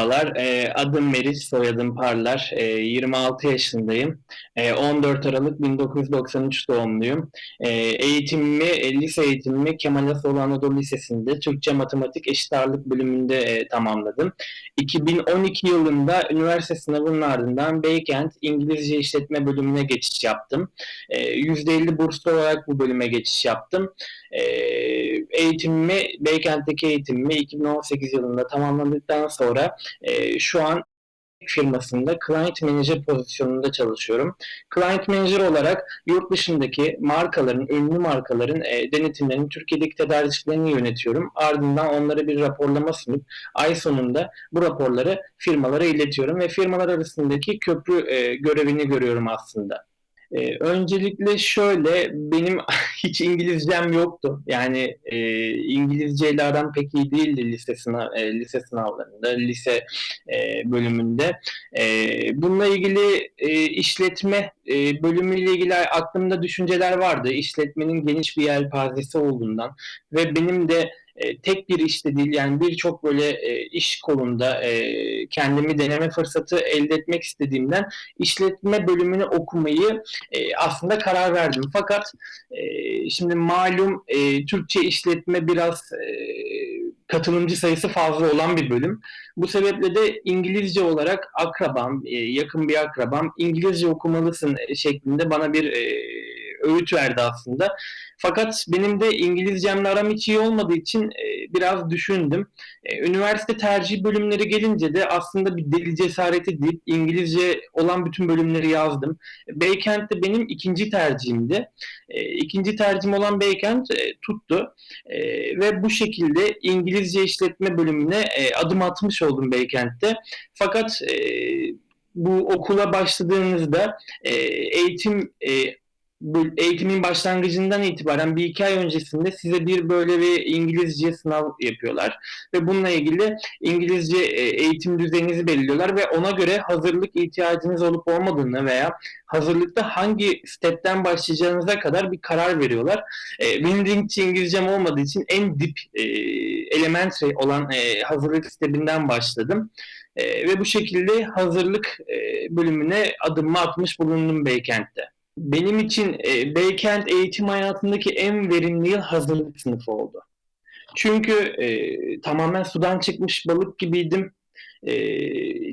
Merhabalar, eee, adım Meriç, soyadım Parlar. Eee, 26 yaşındayım. Eee, 14 Aralık 1993 doğumluyum. Eğitimimi, e, lise eğitimimi Kemal Asoğlu Anadolu Lisesi'nde Türkçe Matematik Eşit Ağırlık bölümünde tamamladım. 2012 yılında üniversite sınavının ardından Beykent İngilizce İşletme bölümüne geçiş yaptım. Eee, %50 burslu olarak bu bölüme geçiş yaptım. Eee, eğitimimi, Beykent'teki eğitimimi 2018 yılında tamamladıktan sonra eee, şu an firmasında Client Manager pozisyonunda çalışıyorum. Client Manager olarak yurt dışındaki markaların, ünlü markaların e, denetimlerini, Türkiye'deki tedarikçilerini yönetiyorum. Ardından onlara bir raporlama sunup ay sonunda bu raporları firmalara iletiyorum ve firmalar arasındaki köprü e, görevini görüyorum aslında. Ee, öncelikle şöyle, benim hiç İngilizcem yoktu. Yani e, İngilizceyle aram pek iyi değildi lise, sınav, e, lise sınavlarında, lise e, bölümünde. E, bununla ilgili e, işletme e, bölümüyle ilgili aklımda düşünceler vardı. İşletmenin geniş bir yelpazesi olduğundan ve benim de e, tek bir işte değil yani birçok böyle e, iş kolunda e, kendimi deneme fırsatı elde etmek istediğimden işletme bölümünü okumayı e, aslında karar verdim. Fakat e, şimdi malum e, Türkçe işletme biraz e, katılımcı sayısı fazla olan bir bölüm. Bu sebeple de İngilizce olarak akrabam, e, yakın bir akrabam İngilizce okumalısın şeklinde bana bir e, öğüt verdi aslında. Fakat benim de İngilizcemle aram hiç iyi olmadığı için e, biraz düşündüm. E, üniversite tercih bölümleri gelince de aslında bir deli cesareti deyip İngilizce olan bütün bölümleri yazdım. Beykent de benim ikinci tercihimdi. E, ikinci tercihim olan Beykent e, tuttu. Ve bu şekilde İngilizce işletme bölümüne adım atmış oldum Beykent'te. Fakat bu okula başladığınızda eğitim eğitimin başlangıcından itibaren bir iki ay öncesinde size bir böyle bir İngilizce sınav yapıyorlar ve bununla ilgili İngilizce e, eğitim düzeyinizi belirliyorlar ve ona göre hazırlık ihtiyacınız olup olmadığını veya hazırlıkta hangi stepten başlayacağınıza kadar bir karar veriyorlar. E, benim hiç İngilizcem olmadığı için en dip e, elementary olan hazırlık stepinden başladım. ve bu şekilde hazırlık bölümüne adımımı atmış bulundum Beykent'te benim için e, Beykent eğitim hayatındaki en verimli yıl hazırlık sınıfı oldu. Çünkü e, tamamen sudan çıkmış balık gibiydim. E,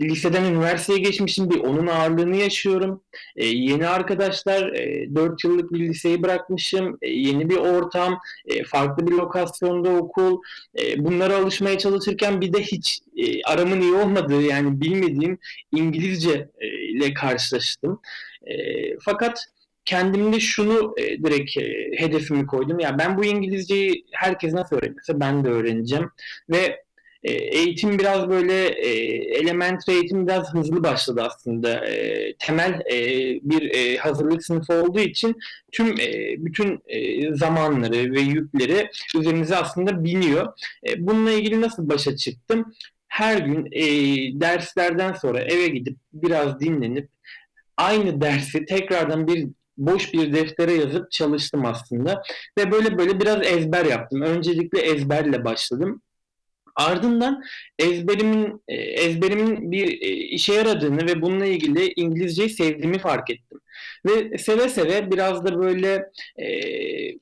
liseden üniversiteye geçmişim bir onun ağırlığını yaşıyorum. E, yeni arkadaşlar, e, 4 yıllık bir liseyi bırakmışım. E, yeni bir ortam, e, farklı bir lokasyonda okul. E, bunlara alışmaya çalışırken bir de hiç e, aramın iyi olmadığı yani bilmediğim İngilizce e, ile karşılaştım. E, fakat kendimde şunu e, direkt e, hedefimi koydum. Ya ben bu İngilizceyi herkes nasıl öğrenirse ben de öğreneceğim ve e, eğitim biraz böyle elementary eğitim biraz hızlı başladı aslında. Temel bir hazırlık sınıfı olduğu için tüm bütün zamanları ve yükleri üzerinize aslında biniyor. Bununla ilgili nasıl başa çıktım? Her gün derslerden sonra eve gidip biraz dinlenip aynı dersi tekrardan bir boş bir deftere yazıp çalıştım aslında. Ve böyle böyle biraz ezber yaptım. Öncelikle ezberle başladım. Ardından ezberimin e, ezberimin bir e, işe yaradığını ve bununla ilgili İngilizceyi sevdiğimi fark ettim. Ve seve seve biraz da böyle e,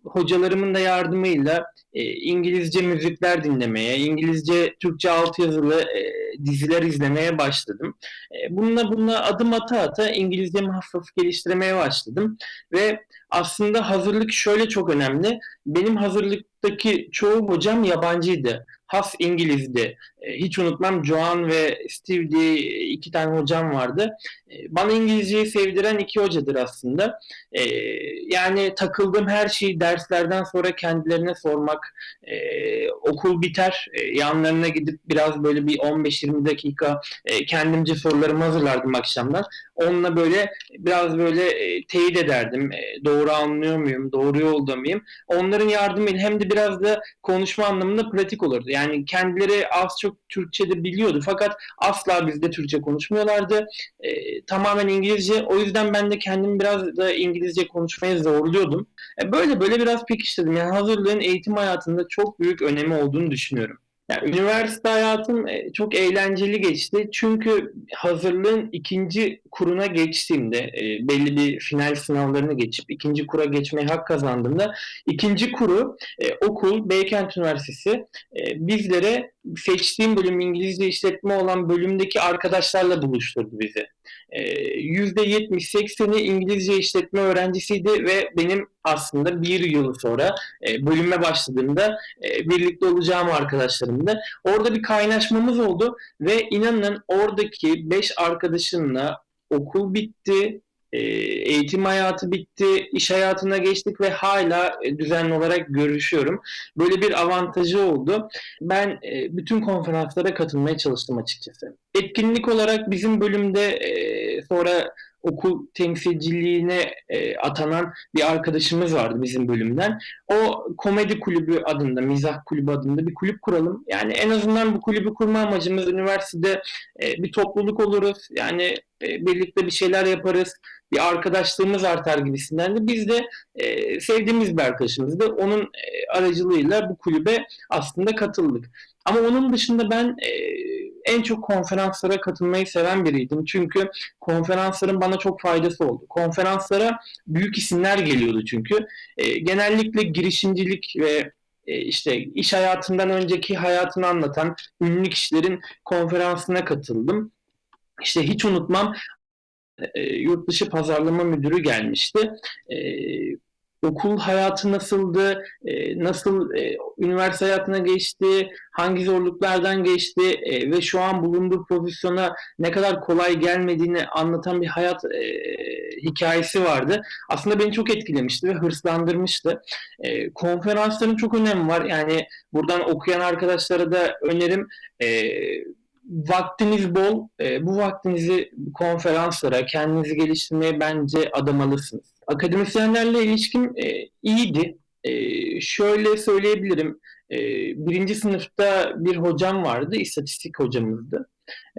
hocalarımın da yardımıyla e, İngilizce müzikler dinlemeye, İngilizce Türkçe altyazılı e, diziler izlemeye başladım. E, bununla bununla adım ata ata İngilizcemi hafif geliştirmeye başladım ve aslında hazırlık şöyle çok önemli. Benim hazırlıktaki çoğu hocam yabancıydı has İngilizdi. E, hiç unutmam Joan ve Steve diye iki tane hocam vardı. E, bana İngilizceyi sevdiren iki hocadır aslında. E, yani takıldığım her şeyi derslerden sonra kendilerine sormak, okul biter, yanlarına gidip biraz böyle bir 15-20 dakika kendimce sorularımı hazırlardım akşamlar. Onunla böyle biraz böyle teyit ederdim. Doğru anlıyor muyum, doğru yolda mıyım? Onların yardımıyla hem de biraz da konuşma anlamında pratik olurdu. Yani kendileri az çok Türkçe de biliyordu fakat asla bizde Türkçe konuşmuyorlardı. E, tamamen İngilizce. O yüzden ben de kendimi biraz da İngilizce konuşmaya zorluyordum. E, böyle böyle biraz pekiştirdim. Yani hazırlığın eğitim hayatında çok büyük önemi olduğunu düşünüyorum. Ya, üniversite hayatım, eee, çok eğlenceli geçti. Çünkü hazırlığın ikinci kuruna geçtiğimde, eee, belli bir final sınavlarını geçip ikinci kura geçmeye hak kazandığımda ikinci kuru, eee, okul, Beykent Üniversitesi, bizlere seçtiğim bölüm İngilizce işletme olan bölümdeki arkadaşlarla buluşturdu bizi. Eee, %70-80'i İngilizce işletme öğrencisiydi ve benim aslında bir yıl sonra, eee, bölüme başladığımda, eee, birlikte olacağım arkadaşlarımdı. Orada bir kaynaşmamız oldu ve inanın oradaki 5 arkadaşımla okul bitti, eğitim hayatı bitti, iş hayatına geçtik ve hâlâ, eee, düzenli olarak görüşüyorum. Böyle bir avantajı oldu. Ben, eee, bütün konferanslara katılmaya çalıştım açıkçası. Etkinlik olarak bizim bölümde, eee, sonra okul temsilciliğine, eee, atanan bir arkadaşımız vardı bizim bölümden. O komedi kulübü adında, mizah kulübü adında bir kulüp kuralım. Yani en azından bu kulübü kurma amacımız üniversitede, eee, bir topluluk oluruz. Yani, eee, birlikte bir şeyler yaparız, bir arkadaşlığımız artar gibisinden de biz de, eee, sevdiğimiz bir arkadaşımızdı. Onun, eee, aracılığıyla bu kulübe aslında katıldık. Ama onun dışında ben, eee, en çok konferanslara katılmayı seven biriydim. Çünkü konferansların bana çok faydası oldu. Konferanslara büyük isimler geliyordu çünkü. Eee, genellikle girişimcilik ve, eee, işte iş hayatından önceki hayatını anlatan ünlü kişilerin konferansına katıldım. İşte hiç unutmam, eee, yurt dışı pazarlama müdürü gelmişti. Eee, okul hayatı nasıldı, eee, nasıl, eee, üniversite hayatına geçti, hangi zorluklardan geçti, eee, ve şu an bulunduğu pozisyona ne kadar kolay gelmediğini anlatan bir hayat, eee, hikâyesi vardı. Aslında beni çok etkilemişti ve hırslandırmıştı. Eee, konferansların çok önemi var. Yani buradan okuyan arkadaşlara da önerim, eee, vaktiniz bol, eee, bu vaktinizi konferanslara, kendinizi geliştirmeye bence adamalısınız. Akademisyenlerle ilişkim, eee, iyiydi. Eee, şöyle söyleyebilirim, eee, 1. sınıfta bir hocam vardı, istatistik hocamızdı.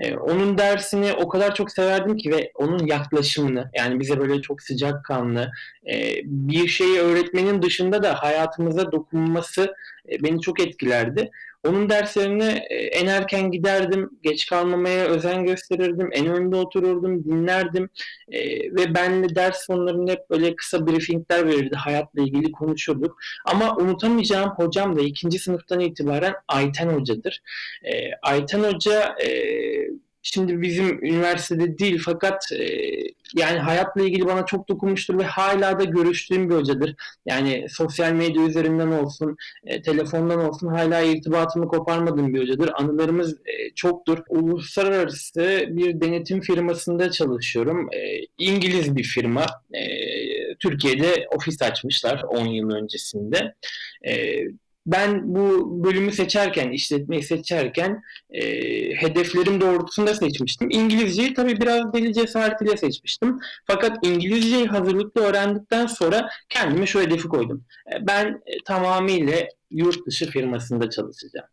Eee, onun dersini o kadar çok severdim ki ve onun yaklaşımını, yani bize böyle çok sıcakkanlı, eee, bir şeyi öğretmenin dışında da hayatımıza dokunması, eee, beni çok etkilerdi. Onun derslerine, eee, en erken giderdim, geç kalmamaya özen gösterirdim, en önde otururdum, dinlerdim, eee, ve benimle ders sonlarında hep böyle kısa briefing'ler verirdi, hayatla ilgili konuşurduk. Ama unutamayacağım hocam da 2. sınıftan itibaren Ayten Hoca'dır. Eee, Ayten Hoca, eee, şimdi bizim üniversitede değil fakat, eee, yani hayatla ilgili bana çok dokunmuştur ve hâlâ da görüştüğüm bir hocadır. Yani sosyal medya üzerinden olsun, eee, telefondan olsun hâlâ irtibatımı koparmadığım bir hocadır. Anılarımız, eee, çoktur. Uluslararası bir denetim firmasında çalışıyorum. Eee, İngiliz bir firma. Eee, Türkiye'de ofis açmışlar 10 yıl öncesinde. Eee, ben bu bölümü seçerken, işletmeyi seçerken, eee, hedeflerim doğrultusunda seçmiştim. İngilizceyi tabii biraz deli cesaretiyle seçmiştim. Fakat İngilizceyi hazırlıklı öğrendikten sonra kendime şu hedefi koydum. Eee, ben, eee, tamamıyla yurt dışı firmasında çalışacağım.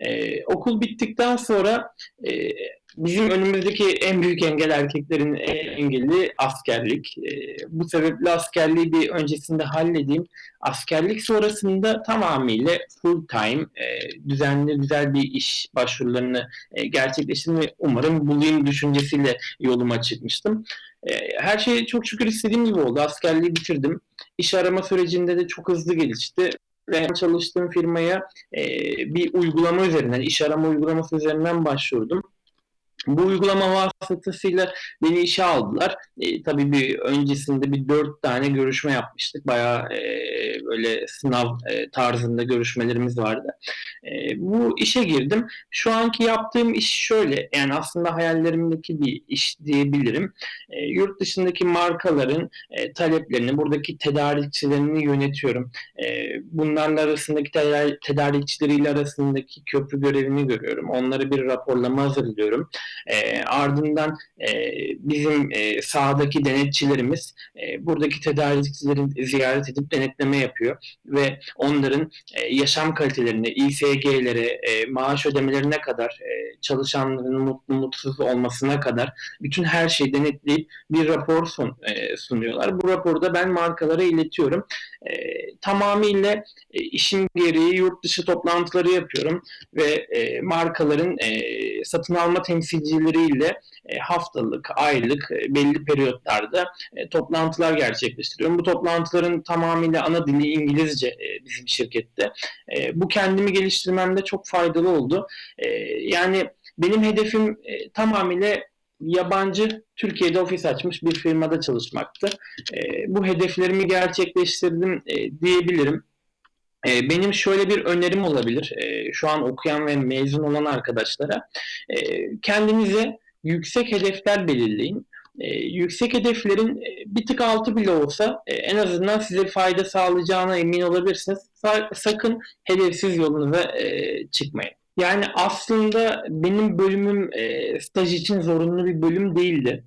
Eee, okul bittikten sonra, eee, bizim önümüzdeki en büyük engel, erkeklerin en engeli askerlik. Eee, bu sebeple askerliği bir öncesinde halledeyim. Askerlik sonrasında tamamıyla full time, eee, düzenli güzel bir iş başvurularını, eee, gerçekleştirmeyi ve umarım bulayım düşüncesiyle yoluma çıkmıştım. Eee, her şey çok şükür istediğim gibi oldu. Askerliği bitirdim. İş arama sürecinde de çok hızlı gelişti ve çalıştığım firmaya, eee, bir uygulama üzerinden, iş arama uygulaması üzerinden başvurdum. Bu uygulama vasıtasıyla beni işe aldılar. Eee, tabii bir öncesinde bir 4 tane görüşme yapmıştık. Bayağı, eee, böyle sınav, eee, tarzında görüşmelerimiz vardı. Eee, bu işe girdim. Şu anki yaptığım iş şöyle, yani aslında hayallerimdeki bir iş diyebilirim. Eee, yurt dışındaki markaların, eee, taleplerini, buradaki tedarikçilerini yönetiyorum. Eee, bunlarla arasındaki tedar tedarikçileriyle arasındaki köprü görevini görüyorum. Onlara bir raporlama hazırlıyorum. Eee, ardından, eee, bizim, eee, sahadaki denetçilerimiz, eee, buradaki tedarikçileri ziyaret edip denetleme yapıyor ve onların, eee, yaşam kalitelerini, İSG ÖTG'lere, e, maaş ödemelerine kadar, e, çalışanların mutlu mutsuz olmasına kadar bütün her şeyi denetleyip bir rapor sun, e, sunuyorlar. Bu raporu da ben markalara iletiyorum. E, tamamıyla e, işim gereği yurt dışı toplantıları yapıyorum ve e, markaların e, satın alma temsilcileriyle e, haftalık, aylık, e, belli periyotlarda e, toplantılar gerçekleştiriyorum. Bu toplantıların tamamıyla ana dili İngilizce bizim şirkette. Bu kendimi geliştirmemde çok faydalı oldu. Yani benim hedefim tamamıyla yabancı Türkiye'de ofis açmış bir firmada çalışmaktı. Bu hedeflerimi gerçekleştirdim diyebilirim. E, benim şöyle bir önerim olabilir. E, şu an okuyan ve mezun olan arkadaşlara. E, kendinize yüksek hedefler belirleyin. Yüksek hedeflerin e, bir tık altı bile olsa e, en azından size fayda sağlayacağına emin olabilirsiniz. Sa- sakın hedefsiz yolunuza e, çıkmayın. Yani aslında benim bölümüm staj için zorunlu bir bölüm değildi.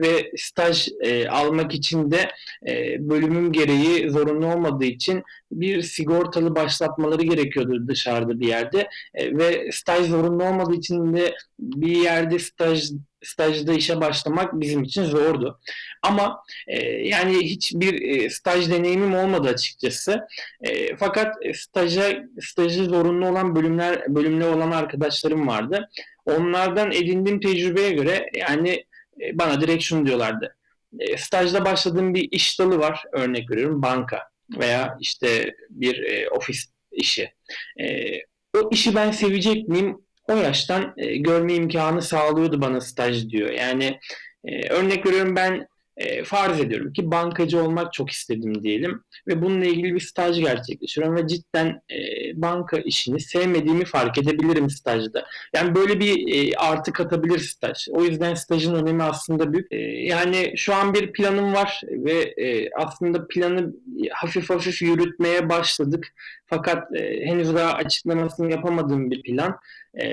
Ve staj e, almak için de e, bölümüm gereği zorunlu olmadığı için bir sigortalı başlatmaları gerekiyordu dışarıda bir yerde e, ve staj zorunlu olmadığı için de bir yerde staj stajda işe başlamak bizim için zordu. Ama e, yani hiçbir e, staj deneyimim olmadı açıkçası. E, fakat staja stajı zorunlu olan bölümler bölümde olan arkadaşlarım vardı. Onlardan edindiğim tecrübeye göre yani e, bana direkt şunu diyorlardı. E, stajda başladığım bir iş dalı var örnek veriyorum banka veya işte bir e, ofis işi. E, o işi ben sevecek miyim? O yaştan e, görme imkanı sağlıyordu bana staj diyor. Yani e, örnek veriyorum ben e, farz ediyorum ki bankacı olmak çok istedim diyelim ve bununla ilgili bir staj gerçekleştiriyorum ve cidden e, banka işini sevmediğimi fark edebilirim stajda. Yani böyle bir e, artı katabilir staj. O yüzden stajın önemi aslında büyük. E, yani şu an bir planım var ve e, aslında planı hafif hafif yürütmeye başladık. Fakat e, henüz daha açıklamasını yapamadığım bir plan. E,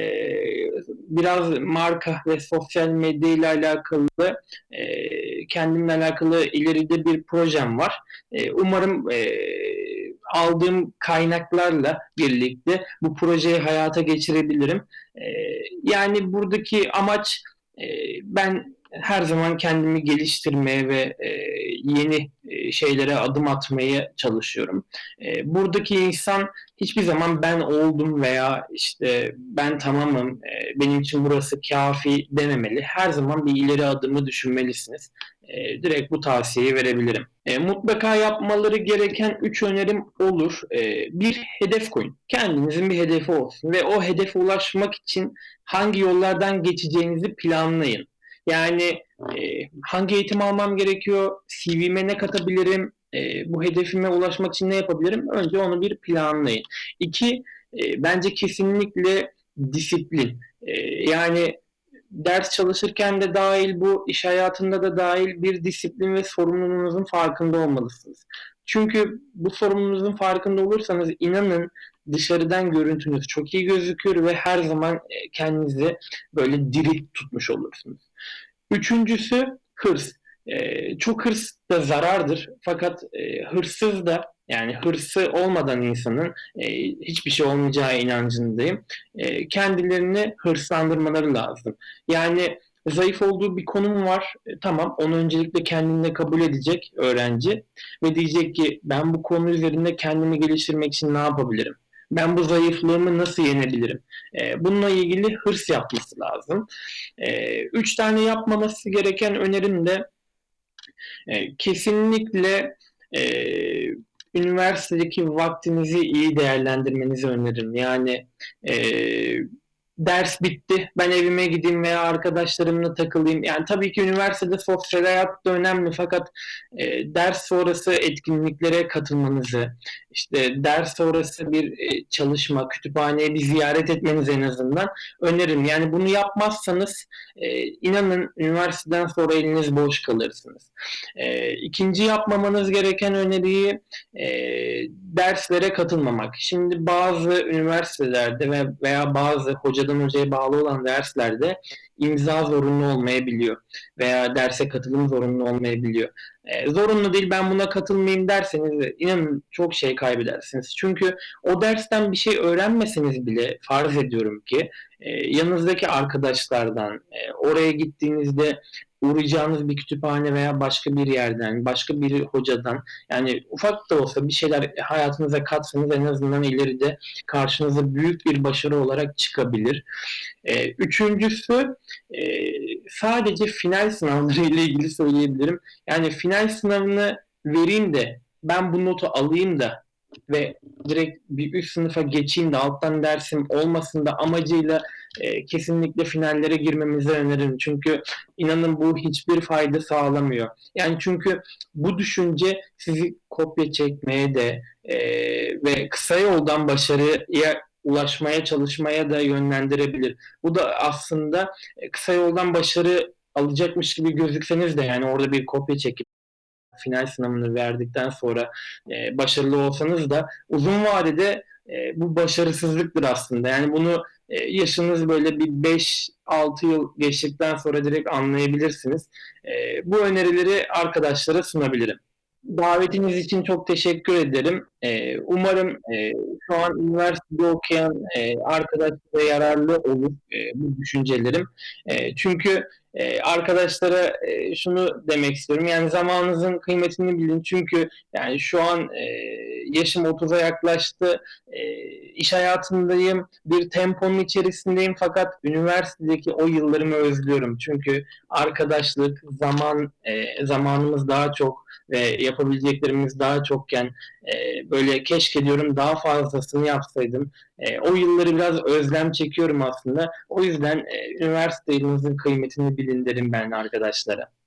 biraz marka ve sosyal medya ile alakalı e, kendimle alakalı ileride bir projem var. E, umarım e, aldığım kaynaklarla birlikte bu projeyi hayata geçirebilirim. E, yani buradaki amaç e, ben her zaman kendimi geliştirmeye ve e, yeni şeylere adım atmaya çalışıyorum. E, buradaki insan hiçbir zaman ben oldum veya işte ben tamamım, e, benim için burası kafi dememeli. Her zaman bir ileri adımı düşünmelisiniz. E, direkt bu tavsiyeyi verebilirim. E, mutlaka yapmaları gereken üç önerim olur. E, bir hedef koyun. Kendinizin bir hedefi olsun ve o hedefe ulaşmak için hangi yollardan geçeceğinizi planlayın. Yani e, hangi eğitim almam gerekiyor, CV'me ne katabilirim, e, bu hedefime ulaşmak için ne yapabilirim? Önce onu bir planlayın. İki, e, bence kesinlikle disiplin. E, yani ders çalışırken de dahil bu iş hayatında da dahil bir disiplin ve sorumluluğunuzun farkında olmalısınız. Çünkü bu sorumluluğunuzun farkında olursanız inanın dışarıdan görüntünüz çok iyi gözüküyor ve her zaman kendinizi böyle diri tutmuş olursunuz. Üçüncüsü hırs. E, çok hırs da zarardır. Fakat e, hırsız da yani hırsı olmadan insanın e, hiçbir şey olmayacağı inancındayım. E, kendilerini hırslandırmaları lazım. Yani zayıf olduğu bir konum var. E, tamam onu öncelikle kendine kabul edecek öğrenci ve diyecek ki ben bu konu üzerinde kendimi geliştirmek için ne yapabilirim? Ben bu zayıflığımı nasıl yenebilirim? E, bununla ilgili hırs yapması lazım. E, üç tane yapmaması gereken önerim de e, kesinlikle e, üniversitedeki vaktinizi iyi değerlendirmenizi öneririm. Yani e, ders bitti ben evime gideyim veya arkadaşlarımla takılayım. Yani tabii ki üniversitede sosyal hayat da önemli fakat e, ders sonrası etkinliklere katılmanızı, işte ders sonrası bir e, çalışma, kütüphaneye bir ziyaret etmeniz en azından öneririm. Yani bunu yapmazsanız e, inanın üniversiteden sonra eliniz boş kalırsınız. E, ikinci yapmamanız gereken öneriyi e, derslere katılmamak. Şimdi bazı üniversitelerde ve veya bazı hocadan hocaya bağlı olan derslerde imza zorunlu olmayabiliyor veya derse katılım zorunlu olmayabiliyor. E, zorunlu değil ben buna katılmayayım derseniz inanın çok şey kaybedersiniz. Çünkü o dersten bir şey öğrenmeseniz bile farz ediyorum ki e, yanınızdaki arkadaşlardan e, oraya gittiğinizde uğrayacağınız bir kütüphane veya başka bir yerden, başka bir hocadan yani ufak da olsa bir şeyler hayatınıza katsanız en azından ileride karşınıza büyük bir başarı olarak çıkabilir. E, üçüncüsü e, sadece final sınavları ile ilgili söyleyebilirim. Yani final sınavını vereyim de ben bu notu alayım da ve direkt bir üst sınıfa geçeyim de alttan dersim olmasın da amacıyla e, kesinlikle finallere girmemizi öneririm. Çünkü inanın bu hiçbir fayda sağlamıyor. Yani çünkü bu düşünce sizi kopya çekmeye de e, ve kısa yoldan başarıya ulaşmaya çalışmaya da yönlendirebilir. Bu da aslında e, kısa yoldan başarı alacakmış gibi gözükseniz de yani orada bir kopya çekip final sınavını verdikten sonra e, başarılı olsanız da uzun vadede e, bu başarısızlıktır aslında. Yani bunu e, yaşınız böyle bir 5-6 yıl geçtikten sonra direkt anlayabilirsiniz. E, bu önerileri arkadaşlara sunabilirim. Davetiniz için çok teşekkür ederim. E, umarım e, şu an üniversitede okuyan e, arkadaşlara yararlı olur e, bu düşüncelerim. E, çünkü e, arkadaşlara e, şunu demek istiyorum. Yani zamanınızın kıymetini bilin. Çünkü yani şu an e, yaşım 30'a yaklaştı. E, iş hayatındayım. Bir temponun içerisindeyim fakat üniversitedeki o yıllarımı özlüyorum. Çünkü arkadaşlık, zaman, e, zamanımız daha çok ve yapabileceklerimiz daha çokken e, böyle keşke diyorum daha fazlasını yapsaydım. E, o yılları biraz özlem çekiyorum aslında. O yüzden e, üniversite yılınızın kıymetini bilin derim ben arkadaşlara.